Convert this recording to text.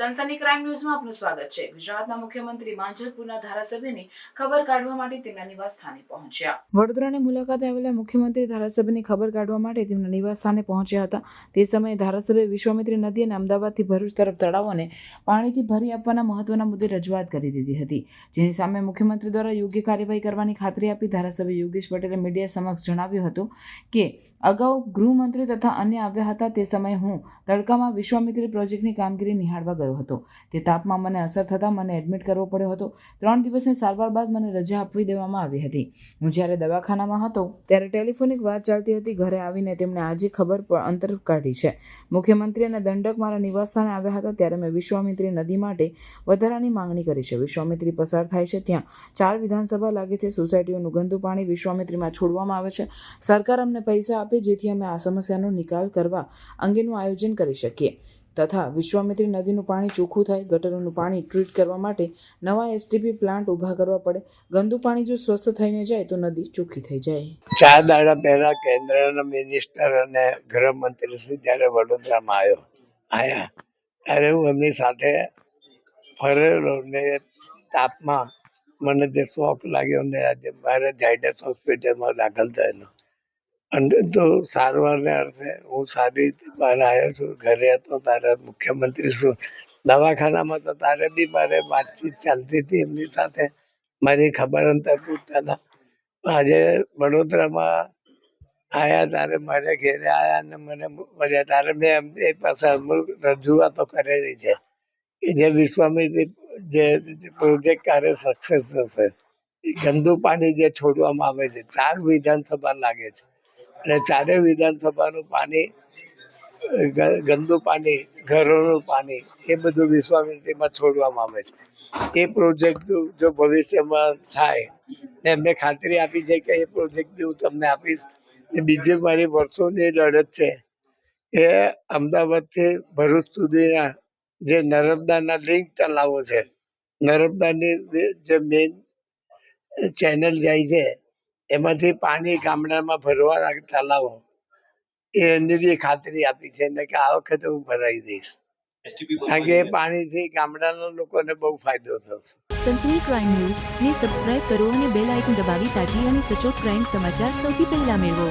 સનસની crime ન્યૂઝમાં આપનું સ્વાગત છે. ગુજરાતના મુખ્યમંત્રી માંજલપુરના ધારાસભ્યની ખબર કાઢવા માટે તેમના નિવાસ સ્થાને પહોંચ્યા. વડોદરાની મુલાકાતે આવેલા મુખ્યમંત્રી ધારાસભ્યની ખબર કાઢવા માટે તેમના નિવાસ સ્થાને પહોંચ્યા હતા. તે સમયે ધારાસભ્ય વિશ્વામિત્રી નદી અને અમદાવાદથી ભરૂચ તરફ તળાવોને પાણીથી ભરી આપવાના મહત્વના મુદ્દે રજૂઆત કરી દીધી હતી. જેની સામે મુખ્યમંત્રી દ્વારા યોગ્ય કાર્યવાહી કરવાની ખાતરી આપી ધારાસભ્ય યોગેશ પટેલે મીડિયા સમક્ષ જણાવ્યું હતું કે, અગાઉ ગૃહમંત્રી તથા અન્ય આવ્યા હતા. તે સમયે હું તડકામાં વિશ્વામિત્રી પ્રોજેક્ટની કામગીરી નિહાળવા ગયો હતો. તે તાપમાં મને અસર થતાં મને એડમિટ કરવો પડ્યો હતો. ત્રણ દિવસની સારવાર બાદ મને રજા આપવી દેવામાં આવી હતી. હું જ્યારે દવાખાનામાં હતો, ત્યારે ટેલિફોનિક વાત ચાલતી હતી ઘરે આવીને તેમણે આજે ખબર પર અંતર કાઢી છે. મુખ્યમંત્રી અને દંડક મારા નિવાસસ્થાને આવ્યા હતા ત્યારે મેં વિશ્વામિત્રી નદી માટે વધારાની માંગણી કરી છે. વિશ્વામિત્રી પસાર થાય છે ત્યાં. ચાર વિધાનસભા લાગે છે. સોસાયટીઓનું ગંદુ પાણી વિશ્વામિત્રીમાં છોડવામાં આવે છે. સરકાર અમને પૈસા આપે જેથી અમે આ સમસ્યાનો નિકાલ કરવા અંગેનું આયોજન કરી શકીએ. તથા વિશ્વામિત્રી નદીનું પાણી ચોખ્ખું થાય, ગટરનું પાણી ટ્રીટ કરવા માટે નવા એસટીપી પ્લાન્ટ ઊભા કરવા પડે. ગંદુ પાણી જો સ્વસ્થ થઈને જાય, તો નદી ચોખ્ખી થઈ જાય. ચાર દાડા પહેલા કેન્દ્રના મિનિસ્ટર અને ગૃહમંત્રી શ્રી જ્યારે વડોદરામાં આવ્યો, આયા, ત્યારે હું એમની સાથે ફરેલો ને તાપમાં મને જે શોખ લાગ્યો ને આજે મારે ઝાયડસ હોસ્પિટલમાં દાખલ થયેલો. અને તો સારવારને અર્થે હું સારી બહાર આવ્યો છું, ઘરે હતો તારે મુખ્યમંત્રી શું દવાખાનામાં તો તારે બી મારે વાતચીત ચાલતી હતી એમની સાથે. મારી ખબર અંતર પૂછતા હતા. આજે વડોદરામાં આયા તારે મારે ઘેરે આયા ને મને મળ્યા. તારે મેં એમની પાસે રજૂઆતો કરેલી છે કે જે વિશ્વામિત્રી જે પ્રોજેક્ટ કાર્ય સક્સેસ થશે. એ ગંદુ પાણી જે છોડવામાં આવે છે, ચાર વિધાનસભા લાગે છે. અને ચારે વિધાનસભાનું પાણી ગંદુ પાણી, ઘરોનું પાણી, એ બધું વિશ્વામિત્રીમાં છોડવામાં આવે છે. એ પ્રોજેક્ટ જો ભવિષ્યમાં થાય એમને ખાતરી આપી છે કે એ પ્રોજેક્ટ હું તમને આપીશ. બીજી મારી વર્ષોની લડત છે, એ અમદાવાદથી ભરૂચ સુધીના જે નર્મદાના લિંક તલાવો છે, નર્મદાની જે મેઇન ચેનલ જાય છે એમાંથી પાણી ગામડામાં ભરવા તલાવો. એ એની બી ખાતરી આપી છે કે આ વખતે હું ભરાઈ દઈશ. કારણ કે એ પાણીથી ગામડાના લોકોને બહુ ફાયદો થશે. સનસની ક્રાઇમ ન્યૂઝ. ને સબસ્ક્રાઇબ કરો અને બેલ આઇકન દબાવી તાજી અને સચોટ ક્રાઇમ સમાચાર સૌથી પહેલા મેળવો.